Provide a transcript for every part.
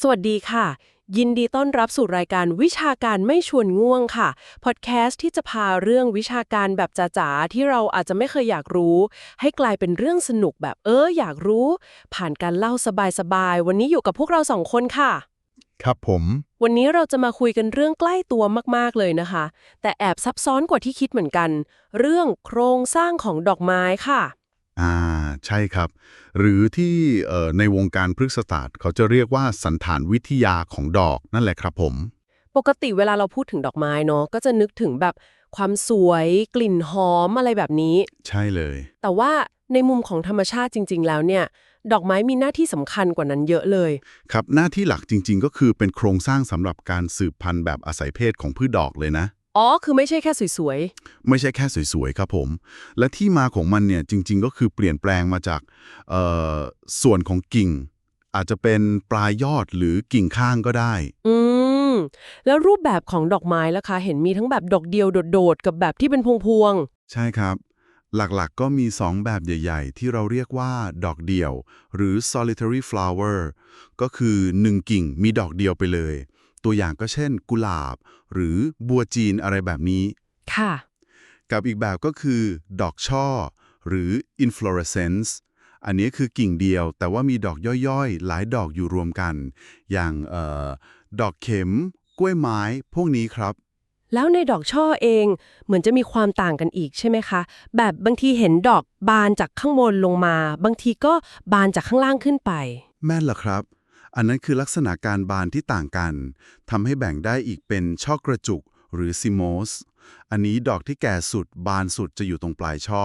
สวัสดีค่ะ ยินดีต้อนรับสู่รายการวิชาการไม่ชวนง่วงค่ะ พอดแคสต์ที่จะพาเรื่องวิชาการแบบจ๋าๆที่เราอาจจะไม่เคยอยากรู้ ให้กลายเป็นเรื่องสนุกแบบเอออยากรู้ ผ่านการเล่าสบายๆวันนี้อยู่กับพวกเราสองคนค่ะ ครับผม วันนี้เราจะมาคุยกันเรื่องใกล้ตัวมากๆเลยนะคะ แต่แอบซับซ้อนกว่าที่คิดเหมือนกัน เรื่องโครงสร้างของดอกไม้ค่ะ อ่า ใช่ครับ หรือที่เอ่อในวงการพฤกษศาสตร์ เขาจะเรียกว่าสันฐานวิทยาของดอกนั่นแหละครับผม ปกติเวลาเราพูดถึงดอกไม้เนาะก็จะนึกถึงแบบความสวยกลิ่นหอมอะไรแบบนี้ ใช่เลย แต่ว่าในมุมของธรรมชาติจริง ๆ แล้วเนี่ย ดอกไม้มีหน้าที่สำคัญกว่านั้นเยอะเลย ครับหน้าที่หลักจริง ๆ ก็คือเป็นโครงสร้างสำหรับการสืบพันธุ์แบบอาศัยเพศของพืชดอกเลยนะ อ๋อ คือไม่ใช่แค่สวยไม่ใช่แค่สวยๆ ครับผม และที่มาของมันเนี่ยจริง ๆ ก็คือเปลี่ยนแปลงมาจากเอ่อส่วนของกิ่ง อาจจะเป็นปลายยอดหรือกิ่งข้างก็ได้ๆอืม แล้วรูปแบบของดอกไม้ล่ะคะ เห็นมีทั้งแบบดอกเดียวโดดๆ กับแบบที่เป็นพวงใช่ครับ หลักๆ ก็มี 2 แบบใหญ่ ๆ ที่เราเรียกว่า ดอกเดี่ยว หรือ solitary flower ก็คือ 1 กิ่งมีดอกเดียวไปเลย ตัวอย่างก็เช่น กุหลาบ หรือบัวจีนอะไรแบบนี้ๆค่ะ กับอีกแบบก็คือ ดอกช่อ หรือ inflorescence อันนี้คือกิ่งเดียว แต่ว่ามีดอกย่อยๆ หลายดอกอยู่รวมกัน อย่างเอ่อดอกเข็ม กล้วยไม้ พวกนี้ครับ แล้วในดอกช่อเองเหมือนจะมีความต่างกันอีกใช่ไหมคะ แบบบางทีเห็นดอกบานจากข้างบนลงมา บางทีก็บานจากข้างล่างขึ้นไป แม่นเหรอครับ อันนั้นคือลักษณะการบานที่ต่างกันทำให้แบ่งได้อีกเป็นช่อกระจุกหรือซิโมส อันนี้ดอกที่แก่สุดบานสุดจะอยู่ตรงปลายช่อ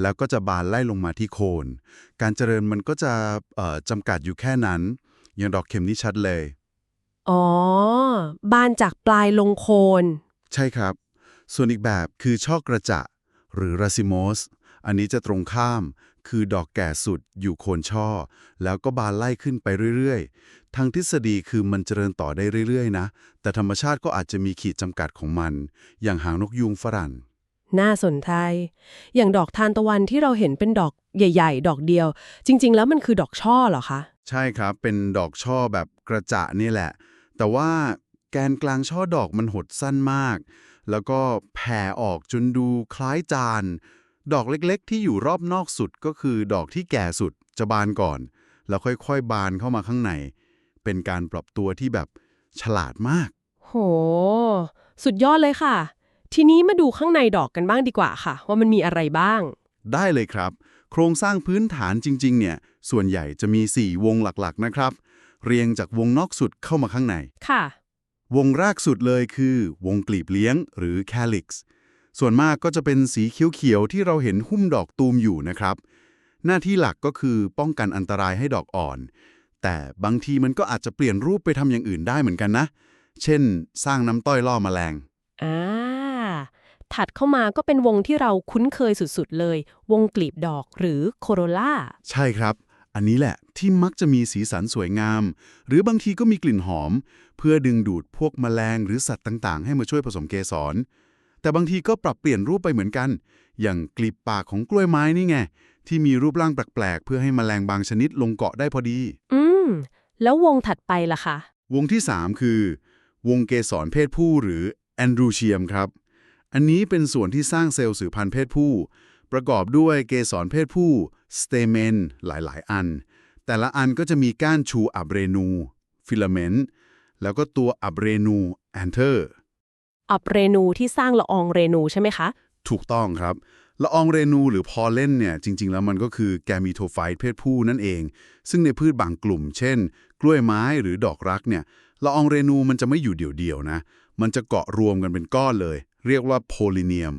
แล้วก็จะบานไล่ลงมาที่โคน การเจริญมันก็จะเอ่อจำกัดอยู่แค่นั้น อย่างดอกเข็มนี่ชัดเลย อ๋อ บานจากปลายลงโคน ใช่ครับ ส่วนอีกแบบคือช่อกระจะหรือราซิโมส อันนี้จะตรงข้าม คือดอกแก่สุดอยู่โคนช่อ แล้วก็บานไล่ขึ้นไปเรื่อยๆ ทางทฤษฎีคือมันเจริญต่อได้เรื่อยๆ นะ แต่ธรรมชาติก็อาจจะมีขีดจำกัดของมัน อย่างหางนกยูงฝรั่ง น่าสนใจ อย่างดอกทานตะวันที่เราเห็นเป็นดอกใหญ่ ๆ ดอกเดียว จริง ๆ แล้วมันคือดอกช่อเหรอคะ ใช่ครับ เป็นดอกช่อแบบกระจะนี่แหละ แต่ว่าแกนกลางช่อดอกมันหดสั้นมาก แล้วก็แผ่ออกจนดูคล้ายจาน ดอกเล็กๆ ที่อยู่รอบนอกสุดก็คือดอกที่แก่สุดจะบานก่อน แล้วค่อยๆ บานเข้ามาข้างใน เป็นการปรับตัวที่แบบฉลาดมาก โห สุดยอดเลยค่ะ ทีนี้มาดูข้างในดอกกันบ้างดีกว่าค่ะ ว่ามันมีอะไรบ้าง ได้เลยครับ โครงสร้างพื้นฐานจริง ๆ เนี่ย ส่วนใหญ่จะมี 4 วงหลักๆ นะครับ เรียงจากวงนอกสุดเข้ามาข้างใน ค่ะ วงแรกสุดเลยคือ วงกลีบเลี้ยงหรือ calyx ส่ วนมากก็จะเป็นสีเขียวๆที่เราเห็นหุ้มดอกตูมอยู่นะครับ หน้าที่หลักก็คือป้องกันอันตรายให้ดอกอ่อน แต่บางทีมันก็อาจจะเปลี่ยนรูปไปทำอย่างอื่นได้เหมือนกันนะ เช่น สร้างน้ำต้อยล่อแมลง อ่า ถัดเข้ามาก็เป็นวงที่เราคุ้นเคยสุดๆเลย วงกลีบดอกหรือโคโรล่า ใช่ครับ อันนี้แหละที่มักจะมีสีสันสวยงาม หรือบางทีก็มีกลิ่นหอม เพื่อดึงดูดพวกแมลงหรือสัตว์ต่างๆ ให้มาช่วยผสมเกสร แต่บางทีก็ปรับเปลี่ยนรูปไปเหมือนกัน อย่างกลีบปากของกล้วยไม้นี่ไง ที่มีรูปร่างแปลกๆ เพื่อให้แมลงบางชนิดลงเกาะได้พอดี อืม แล้ววงถัดไปล่ะคะ วงที่ 3 คือ วงเกสรเพศผู้หรือแอนดรูเชียมครับ อันนี้เป็นส่วนที่สร้างเซลล์สืบพันธุ์เพศผู้ ประกอบด้วยเกสรเพศผู้สเตเมนหลายๆ อัน แต่ละอันก็จะมีก้านชูอับเรนู ฟิลาเมนต์แล้วก็ตัวอับเรนูแอนเทอร์ อับเรนูที่สร้างละอองเรนูใช่ไหมคะ ถูกต้องครับ ละอองเรนูหรือพอลเลนเนี่ยจริง ๆ แล้วมันก็คือแกมีโทไฟต์เพศผู้นั่นเอง ซึ่งในพืชบางกลุ่ม เช่น กล้วยไม้หรือดอกรักเนี่ยละอองเรนูมันจะไม่อยู่เดี่ยวๆนะ มันจะเกาะรวมกันเป็นก้อนเลย เรียกว่าโพลิเนียม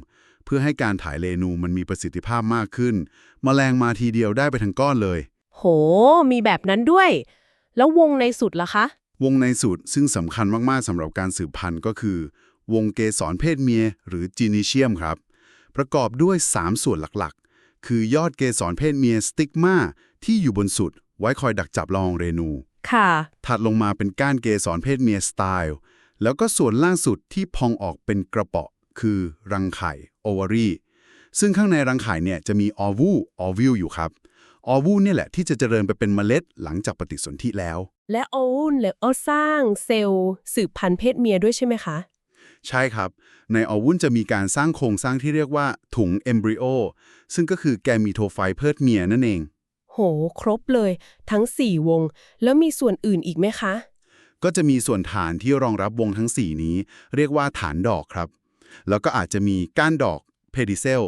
เพื่อให้การถ่ายเรนูมันมีประสิทธิภาพมากขึ้นแมลงมาทีเดียวได้ไปทั้งก้อนเลย โห มีแบบนั้นด้วย แล้ววงในสุดล่ะคะ วงในสุดซึ่งสำคัญมากๆสำหรับการสืบพันธุ์ก็คือ วงเกสรเพศเมียหรือจีนิเชียมครับ ประกอบด้วย 3 ส่วนหลักๆ คือยอดเกสรเพศเมียสติกมาที่อยู่บนสุด ไว้คอยดักจับละอองเรนู ค่ะ ถัดลงมาเป็นก้านเกสรเพศเมียสไตล์ แล้วก็ส่วนล่างสุดที่พองออกเป็นกระเปาะ คือรังไข่โอวารีซึ่งข้างในรังไข่เนี่ยจะมีออวูออวิลอยู่ครับออวูเนี่ยแหละที่จะเจริญไปเป็นเมล็ดหลังจากปฏิสนธิแล้ว และโอวุนและโอสร้างเซลล์สืบพันธุ์เพศเมียด้วยใช่ไหมคะ ใช่ครับ ในออวุ้นจะมีการสร้างโครงสร้างที่เรียกว่าถุงเอมบริโอซึ่งก็คือแกมีโทไฟต์เพศเมียนั่นเอง โห ครบเลย ทั้ง 4 วง แล้วมีส่วนอื่นอีกไหมคะ ก็จะมีส่วนฐานที่รองรับวงทั้ง 4 นี้ เรียกว่าฐานดอกครับ แล้วก็อาจจะมีก้านดอกเพดิเซล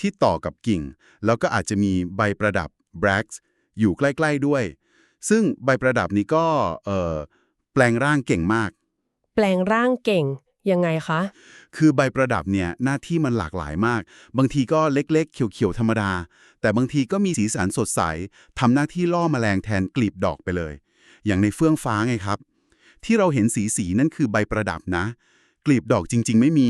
ที่ต่อกับกิ่ง แล้วก็อาจจะมีใบประดับ b r a c k s อยู่ใกล้ ๆด้วย ซึ่งใบประดับนี้ก็เอ่อแปลงร่างเก่งมาก แปลงร่างเก่ง ยังไงคะ คือใบประดับเนี่ยหน้าที่มันหลากหลายมาก บางทีก็เล็กๆ เขียวๆ ธรรมดา แต่บางทีก็มีสีสันสดใสทำหน้าที่ล่อแมลงแทนกลีบดอกไปเลย อย่างในเฟื่องฟ้าไงครับ ที่เราเห็นสีสีๆนั่นคือใบประดับนะ กลีบดอกจริง ๆ ไม่มี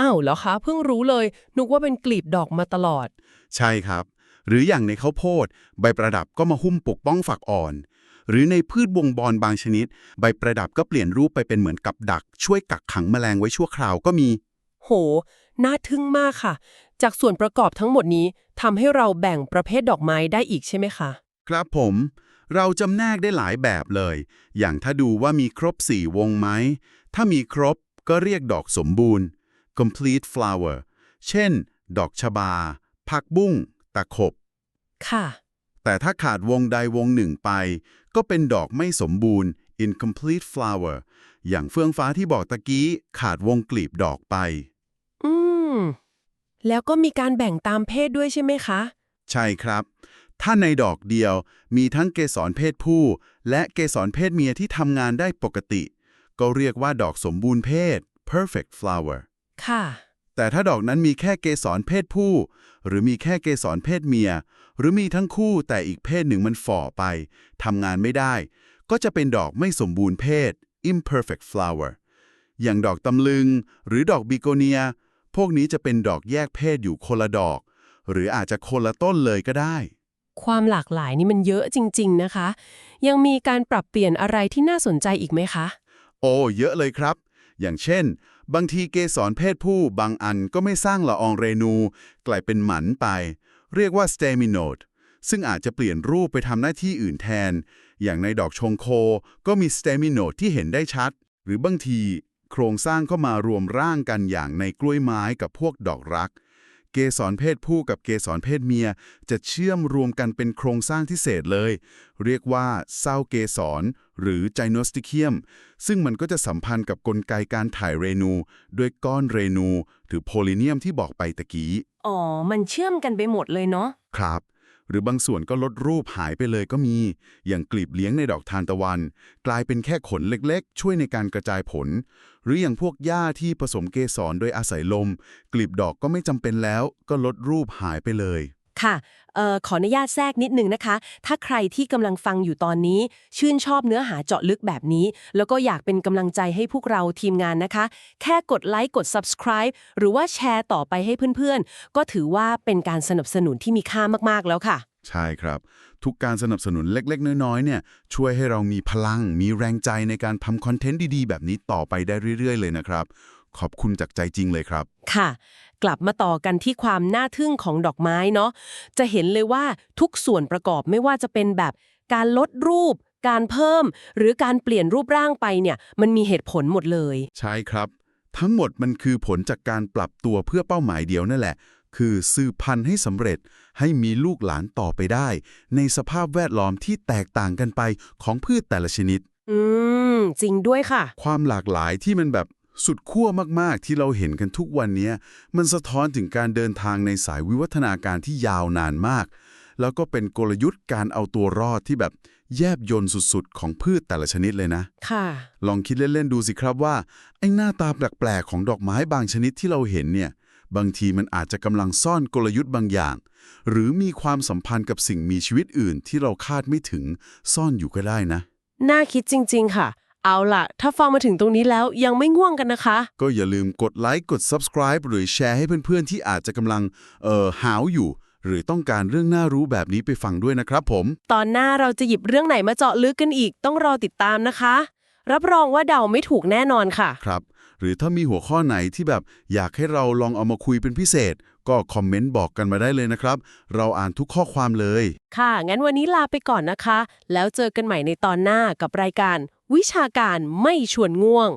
อ้าวแล้วคะเพิ่งรู้เลย นึกว่าเป็นกลีบดอกมาตลอด ใช่ครับ หรืออย่างในข้าวโพด ใบประดับก็มาหุ้มปกป้องฝักอ่อน หรือในพืชวงบอลบางชนิด ใบประดับก็เปลี่ยนรูปไปเป็นเหมือนกับดัก ช่วยกักขังแมลงไว้ชั่วคราวก็มี โห น่าทึ่งมากค่ะ จากส่วนประกอบทั้งหมดนี้ทำให้เราแบ่งประเภทดอกไม้ได้อีกใช่ไหมคะ ครับผม เราจำแนกได้หลายแบบเลย อย่างถ้าดูว่ามีครบ4วงไหม ถ้ามีครบก็เรียกดอกสมบูรณ์ complete flower เช่น ดอกชบา ผักบุ้ง ตะขบ ค่ะ แต่ถ้าขาดวงใดวงหนึ่งไป ก็เป็นดอกไม่สมบูรณ์ incomplete flower อย่างเฟื่องฟ้าที่บอกตะกี้ ขาดวงกลีบดอกไป อืม แล้วก็มีการแบ่งตามเพศด้วยใช่ไหมคะ ใช่ครับ ถ้าในดอกเดียวมีทั้งเกสรเพศผู้ และเกสรเพศเมียที่ทำงานได้ปกติ ก็เรียกว่าดอกสมบูรณ์เพศ perfect flower ค่ะ แต่ถ้าดอกนั้นมีแค่เกสรเพศผู้ หรือมีแค่เกสรเพศเมีย หรือมีทั้งคู่แต่อีกเพศหนึ่งมันฝ่อไปทำงานไม่ได้ ก็จะเป็นดอกไม่สมบูรณ์เพศ imperfect flower อย่างดอกตำลึง หรือดอกบิโกเนีย พวกนี้จะเป็นดอกแยกเพศอยู่คนละดอก หรืออาจจะคนละต้นเลยก็ได้ ความหลากหลายนี่มันเยอะจริง ๆ นะคะ ยังมีการปรับเปลี่ยนอะไรที่น่าสนใจอีกไหมคะ โอ้ เยอะเลยครับ อย่างเช่น บางทีเกสรเพศผู้บางอันก็ไม่สร้างละอองเรนู กลายเป็นหมันไป เรียกว่าสเตมิโนดซึ่งอาจจะเปลี่ยนรูปไปทำหน้าที่อื่นแทน อย่างในดอกชงโคก็มีสเตมิโนดที่เห็นได้ชัด หรือบางที โครงสร้างก็มารวมร่างกันอย่างในกล้วยไม้กับพวกดอกรัก เกสรเพศผู้กับเกสรเพศเมีย จะเชื่อมรวมกันเป็นโครงสร้างที่เศษเลย เรียกว่าเศร้าเกสรหรือไจโนสติเคียม ซึ่งมันก็จะสัมพันธ์กับกลไกการถ่ายเรนูด้วยก้อนเรนูหรือโพลิเนียมที่บอกไปตะกี้ อ๋อ มันเชื่อมกันไปหมดเลยเนาะ ครับ หรือบางส่วนก็ลดรูปหายไปเลยก็มี อย่างกลีบเลี้ยงในดอกทานตะวัน กลายเป็นแค่ขนเล็กๆ ช่วยในการกระจายผล หรืออย่างพวกหญ้าที่ผสมเกสรโดยอาศัยลม กลีบดอกก็ไม่จำเป็นแล้ว ก็ลดรูปหายไปเลย ค่ะ อ่อขออนุญาตแทรกนิดนึงนะคะ ถ้าใครที่กำลังฟังอยู่ตอนนี้ ชื่นชอบเนื้อหาเจาะลึกแบบนี้ แล้วก็อยากเป็นกำลังใจให้พวกเราทีมงานนะคะ แค่กดไลค์กด subscribe หรือว่าแชร์ต่อไปให้เพื่อนๆ ก็ถือว่าเป็นการสนับสนุนที่มีค่ามากๆแล้วค่ะ ใช่ครับ ทุกการสนับสนุนเล็กๆ น้อยๆเนี่ยช่วยให้เรามีพลัง มีแรงใจในการทำคอนเทนต์ดีๆ แบบนี้ต่อไปได้เรื่อย ๆ เลยนะครับ ขอบคุณจากใจจริงเลยครับ ค่ะ กลับมาต่อกันที่ความน่าทึ่งของดอกไม้เนาะจะเห็นเลยว่าทุกส่วนประกอบไม่ว่าจะเป็นแบบการลดรูป การเพิ่ม หรือการเปลี่ยนรูปร่างไปเนี่ย มันมีเหตุผลหมดเลย ใช่ครับ ทั้งหมดมันคือผลจากการปรับตัวเพื่อเป้าหมายเดียวนั่นแหละ คือสืบพันธุ์ให้สำเร็จให้มีลูกหลานต่อไปได้ ในสภาพแวดล้อมที่แตกต่างกันไปของพืชแต่ละชนิด อืม จริงด้วยค่ะ ความหลากหลายที่มันแบบ สุดขั้วมาก ๆ ที่เราเห็นกันทุกวันเนี้ยมันสะท้อนถึงการเดินทางในสายวิวัฒนาการที่ยาวนานมาก แล้วก็เป็นกลยุทธ์การเอาตัวรอดที่แบบแยบยนต์สุด ๆ ของพืชแต่ละชนิดเลยนะ ค่ะ ลองคิดเล่น ๆ ดูสิครับว่า ไอ้หน้าตาแปลก ๆ ของดอกไม้บางชนิดที่เราเห็นเนี่ย บางทีมันอาจจะกำลังซ่อนกลยุทธ์บางอย่าง หรือมีความสัมพันธ์กับสิ่งมีชีวิตอื่นที่เราคาดไม่ถึงซ่อนอยู่ก็ได้นะ น่าคิดจริง ๆ ค่ะ เอาล่ะ ถ้าฟังมาถึงตรงนี้แล้วยังไม่ง่วงกันนะคะ ก็อย่าลืมกดไลค์กด subscribe หรือแชร์ให้เพื่อนๆ ที่อาจจะกำลัง เอ่อ หาวอยู่ หรือต้องการเรื่องน่ารู้แบบนี้ไปฟังด้วยนะครับผม ตอนหน้าเราจะหยิบเรื่องไหนมาเจาะลึกกันอีกต้องรอติดตามนะคะ รับรองว่าเดาไม่ถูกแน่นอนค่ะ ครับ หรือถ้ามีหัวข้อไหนที่แบบอยากให้เราลองเอามาคุยเป็นพิเศษ ก็คอมเมนต์บอกกันมาได้เลยนะครับ เราอ่านทุกข้อความเลย ค่ะ งั้นวันนี้ลาไปก่อนนะคะ แล้วเจอกันใหม่ในตอนหน้ากับรายการ วิชาการไม่ชวนง่วง